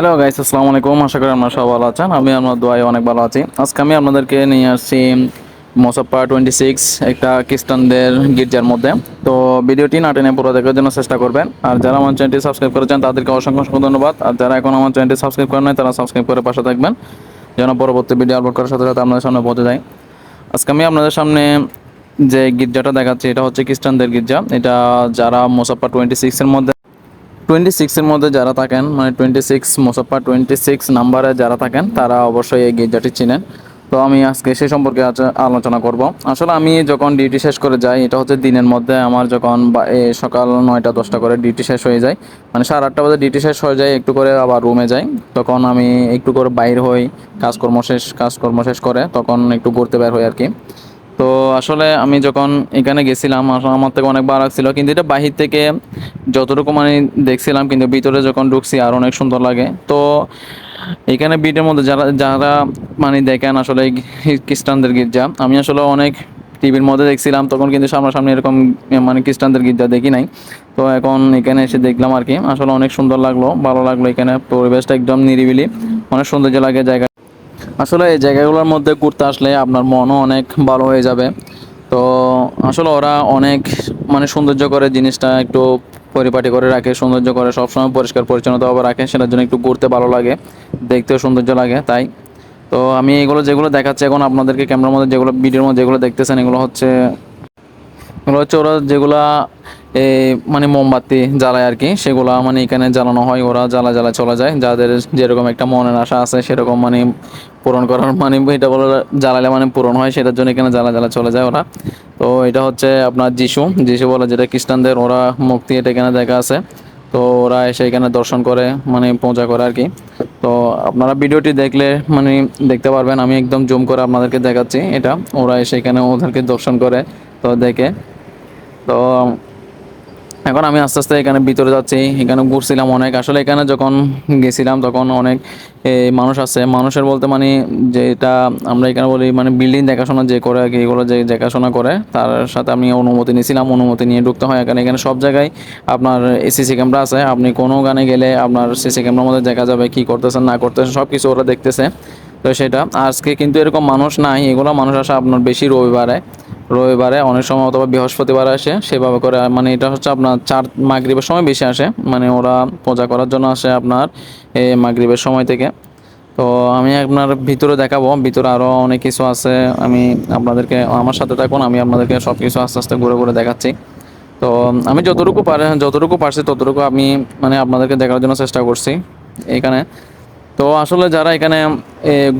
Hello guys আসসালামু আলাইকুম আশা করি আপনারা সবাই ভালো আছেন। আমি আমার দোয়ায় অনেক ভালো আছি। আজকে আমি আপনাদেরকে নিয়ে আসছি মোসাপ্পা টোয়েন্টি সিক্স একটা খ্রিস্টানদের গির্জার মধ্যে। তো ভিডিওটি না টেনে পুরো দেখার জন্য চেষ্টা করবেন। আর যারা আমার চ্যানেলটি সাবস্ক্রাইব করেছেন, তাদেরকে অসংখ্য অসংখ্য ধন্যবাদ। আর যারা এখন আমার চ্যানেলটি সাবস্ক্রাইব করেন নাই, তারা সাবস্ক্রাইব করে পাশে থাকবেন। যেন পরবর্তী ভিডিও আপলোড করার সাথে সাথে আপনাদের সামনে পৌঁছে যায়। আজকে আমি আপনাদের সামনে যে গির্জাটা দেখাচ্ছি, এটা হচ্ছে খ্রিস্টানদের গির্জা। এটা যারা মোসাপ্পা টোয়েন্টি সিক্সের মধ্যে টোয়েন্টি সিক্সের মধ্যে যারা থাকেন মানে টোয়েন্টি সিক্স মোসাফা টোয়েন্টি সিক্স নাম্বারে যারা থাকেন, তারা অবশ্যই এই গির্জাটি চিনেন। তো আমি আজকে সে সম্পর্কে আলোচনা করব। আসলে আমি যখন ডিউটি শেষ করে যাই, এটা হচ্ছে দিনের মধ্যে আমার যখন সকাল নয়টা দশটা করে ডিউটি শেষ হয়ে যায় মানে সাড়ে আটটা বাজে ডিউটি শেষ হয়ে যায়, একটু করে আবার রুমে যাই। তখন আমি একটু করে বাইর হই, কাজকর্ম শেষ কাজকর্ম শেষ করে তখন একটু ঘুরতে বের হই আর কি। তো আসলে আমি যখন এখানে গেছিলাম আমার থেকে অনেক ভালো লাগছিল কিন্তু এটা বাহির থেকে যতটুকু মানে দেখছিলাম, কিন্তু ভিতরে যখন ঢুকছি আর অনেক সুন্দর লাগে। তো এখানে বিটের মধ্যে যারা যারা মানে দেখেন আসলে খ্রিস্টানদের গির্জা, আমি আসলে অনেক টিভির মধ্যে দেখছিলাম, তখন কিন্তু সামনাসামনি এরকম মানে খ্রিস্টানদের গির্জা দেখি নাই। তো এখন এখানে এসে দেখলাম আর কি, আসলে অনেক সুন্দর লাগল, ভালো লাগল এখানে পরিবেশটা একদম নিরিবিলি, অনেক সৌন্দর্য লাগে জায়গা আসলে এই জায়গাগুলোর মধ্যে ঘুরতে আসলে আপনার মনও অনেক ভালো হয়ে যাবে। তো আসলে ওরা অনেক মানে সৌন্দর্য করে জিনিসটা একটু পরিপাটি করে রাখে, সৌন্দর্য করে সবসময় পরিষ্কার পরিচ্ছন্নতাভাবে রাখে, সেটার জন্য একটু ঘুরতে ভালো লাগে, দেখতেও সৌন্দর্য লাগে, তাই। তো আমি এগুলো যেগুলো দেখাচ্ছি এখন আপনাদেরকে ক্যামেরার মধ্যে, যেগুলো ভিডিওর মধ্যে যেগুলো দেখতেছেন, এগুলো হচ্ছে এগুলো হচ্ছে ওরা যেগুলা মানে মোমবাতি জ্বালায় আর কি। সেগুলা মানে এখানে জ্বালানো হয়, ওরা জ্বালা জ্বালা চলে যায়। যাদের যেরকম একটা মনের আশা আছে, সেরকম মানে পূরণ করার মানে এটা বলে জ্বালালে মানে পূরণ হয়, সেটার জন্য এখানে জ্বালা জ্বালা চলে যায় ওরা। তো এটা হচ্ছে আপনার যিশু। যিশু বলে যেটা খ্রিস্টানদের, ওরা মুক্তি এটা এখানে দেখা আছে। তো ওরা এসে এখানে দর্শন করে মানে পূজা করে আর কি। তো আপনারা ভিডিওটি দেখলে মানে দেখতে পারবেন, আমি একদম জুম করে আপনাদেরকে দেখাচ্ছি এটা। ওরা এসে এখানে ওদেরকে দর্শন করে, তো দেখে। তো এখন আমি আস্তে আস্তে এখানে ভিতরে যাচ্ছি, এখানে ঘুরছিলাম অনেক। আসলে এখানে যখন গেছিলাম, তখন অনেক মানুষ আছে। মানুষের বলতে মানে যেটা আমরা এখানে বলি মানে বিল্ডিং দেখাশোনা যে করে আর কি এগুলো যে দেখাশোনা করে, তার সাথে আমি অনুমতি নিয়েছিলাম। অনুমতি নিয়ে ঢুকতে হয় এখানে। এখানে সব জায়গায় আপনার সিসি ক্যামেরা আছে। আপনি কোনো গানে গেলে আপনার সিসি ক্যামেরার মধ্যে দেখা যাবে কি করতেছেন, না করতেছেন সব কিছু ওরা দেখতেছে। তো সেটা। আজকে কিন্তু এরকম মানুষ নাই। এগুলো মানুষ আসে আপনার বেশি রবিবারে। রবিবারে, অনেক সময় অথবা বৃহস্পতিবার আসে, সেভাবে করে মানে এটা হচ্ছে আপনার চার, মাগরিবের সময় বেশি আসে মানে ওরা পূজা করার জন্য আসে আপনার এই মাগরিবের সময় থেকে। তো আমি আপনার ভিতরে দেখাবো, ভিতরে আরও অনেক কিছু আছে, আমি আপনাদেরকে, আমার সাথে থাকুন, আমি আপনাদেরকে সব কিছু আস্তে আস্তে ঘুরে ঘুরে দেখাচ্ছি। তো আমি যতটুকু পারে, যতটুকু পারছি, ততটুকু আমি মানে আপনাদেরকে দেখার জন্য চেষ্টা করছি, এখানে। তো আসলে যারা এখানে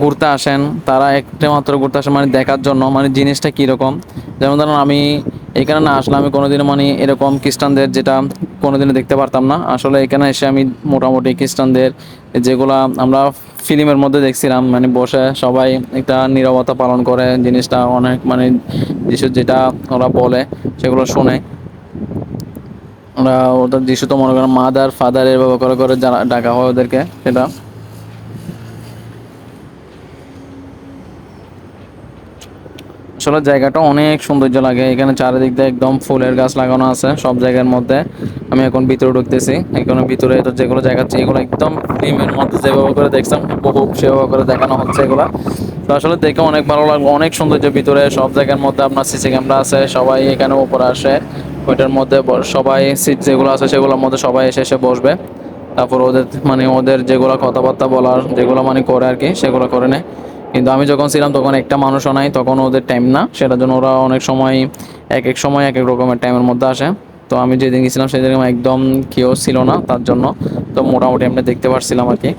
ঘুরতে আসেন, তারা একটা মাত্র ঘুরতে আসেন মানে দেখার জন্য মানে জিনিসটা কীরকম? যেমন ধরুন আমি এখানে না আসলে আমি কোনোদিনও মানে এরকম খ্রিস্টানদের যেটা কোনোদিনও দেখতে পারতাম না। আসলে এখানে এসে আমি মোটামুটি খ্রিস্টানদের যেগুলা আমরা ফিল্মের মধ্যে দেখছিলাম মানে বসে সবাই একটা নীরবতা পালন করে, জিনিসটা অনেক মানে যিশু যেটা ওরা বলে সেগুলো শুনে। ওরা ওদের যিশু তো মনে করেন মাদার ফাদার এভাবে করে করে যারা ডাকা হয় ওদেরকে সেটা। আসলে জায়গাটা অনেক সৌন্দর্য লাগে। এখানে চারিদিক দিয়ে একদম ফুলের গাছ লাগানো আছে সব জায়গার মধ্যে। আমি এখন ভিতরে ঢুকতেছি। এখানে ভিতরে তো যেগুলো জায়গা আছে এগুলো একদম ফিল্মের মধ্যে যেভাবে করে দেখছিলাম বহু সেভাবে করে দেখানো হচ্ছে এগুলো। তো আসলে দেখে অনেক ভালো লাগল। অনেক সৌন্দর্য ভিতরে, সব জায়গার মধ্যে আপনার সিসি ক্যামেরা আছে, সবাই এখানে উপরে আসে। ওইটার মধ্যে সবাই সিট যেগুলো আছে সেগুলোর মধ্যে সবাই এসে এসে বসবে। তারপর ওদের মানে ওদের যেগুলো কথাবার্তা বলার, যেগুলো মানে করে আর কি, সেগুলো করে নেয়। কিন্তু আমি যখন ছিলাম তখন একটা মানুষও নাই তখন ওদের টাইম না। সেটার জন্য ওরা অনেক সময়, এক এক সময় এক এক রকমের টাইমের মধ্যে আসে। তো আমি যেদিন গেছিলাম সেদিন একদম কেউ ছিল না তার জন্য। তো মোটামুটি আমরা দেখতে পারছিলাম আর কি।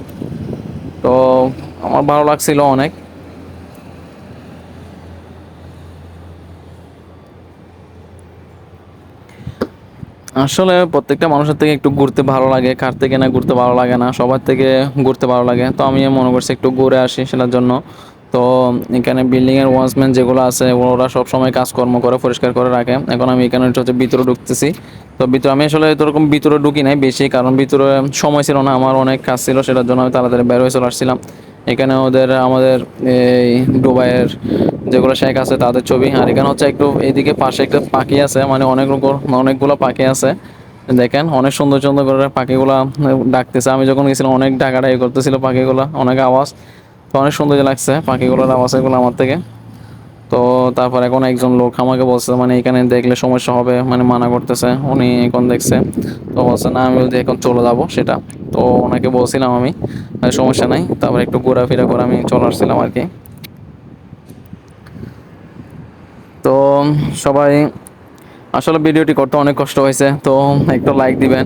তো আমার ভালো লাগছিল অনেক। আসলে প্রত্যেকটা মানুষের থেকে একটু ঘুরতে ভালো লাগে, কার থেকে না ঘুরতে ভালো লাগে না, সবার থেকে ঘুরতে ভালো লাগে। তো আমি মনে করছি একটু ঘুরে আসি সেটার জন্য। তো এখানে বিল্ডিংয়ের ওয়াচম্যান যেগুলো আছে, ওরা সব সময় কাজকর্ম করে, পরিষ্কার করে রাখে। এখন আমি এখানে হচ্ছে ভিতরে ঢুকতেছি। তো ভিতরে আমি আসলে এরকম ভিতরে ঢুকি নাই বেশি, কারণ ভিতরে সময় ছিল না, আমার অনেক কাজ ছিল, সেটার জন্য আমি তাড়াতাড়ি বের হয়ে চলে আসছিলাম। এখানে ওদের আমাদের এই দুবাইয়ের যেগুলো শেখ আছে, তাদের ছবি। আর এখানে হচ্ছে একটু এইদিকে পাশে একটা পাখি আছে মানে অনেক অনেকগুলো পাখি আছে। দেখেন, অনেক সুন্দর সুন্দর করে পাখিগুলা ডাকতেছে। আমি যখন গেছিলাম, অনেক ডাকাডাকি করতেছিল পাখিগুলা, অনেক আওয়াজ। তো অনেক সুন্দর লাগছে পাখিগুলোর আওয়াজ এগুলো আমার থেকে। তো তারপর এখন একজন লোক আমাকে বলছে মানে এখানে দেখলে সমস্যা হবে মানে মানা করতেছে। উনি এখন দেখছে। তো বলছে, না, আমি যদি এখন চলে যাব সেটা। তো ওনাকে বলছিলাম আমি সমস্যা নাই। তারপর একটু ঘোরাফেরা করে আমি চলে আসছিলাম আর কি। তো সবাই, আসলে ভিডিওটি করতে অনেক কষ্ট হয়েছে, তো একটু লাইক দিবেন।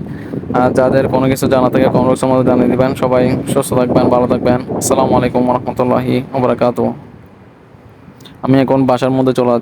আর যাদের কোনো কিছু জানা থাকে কমেন্ট মধ্যে জানিয়ে দিবেন। সবাই সুস্থ থাকবেন, ভালো থাকবেন। আসসালামু আলাইকুম রহমতুল্লাহি ওবরাকাতু আমি এখন বাসার মধ্যে চলে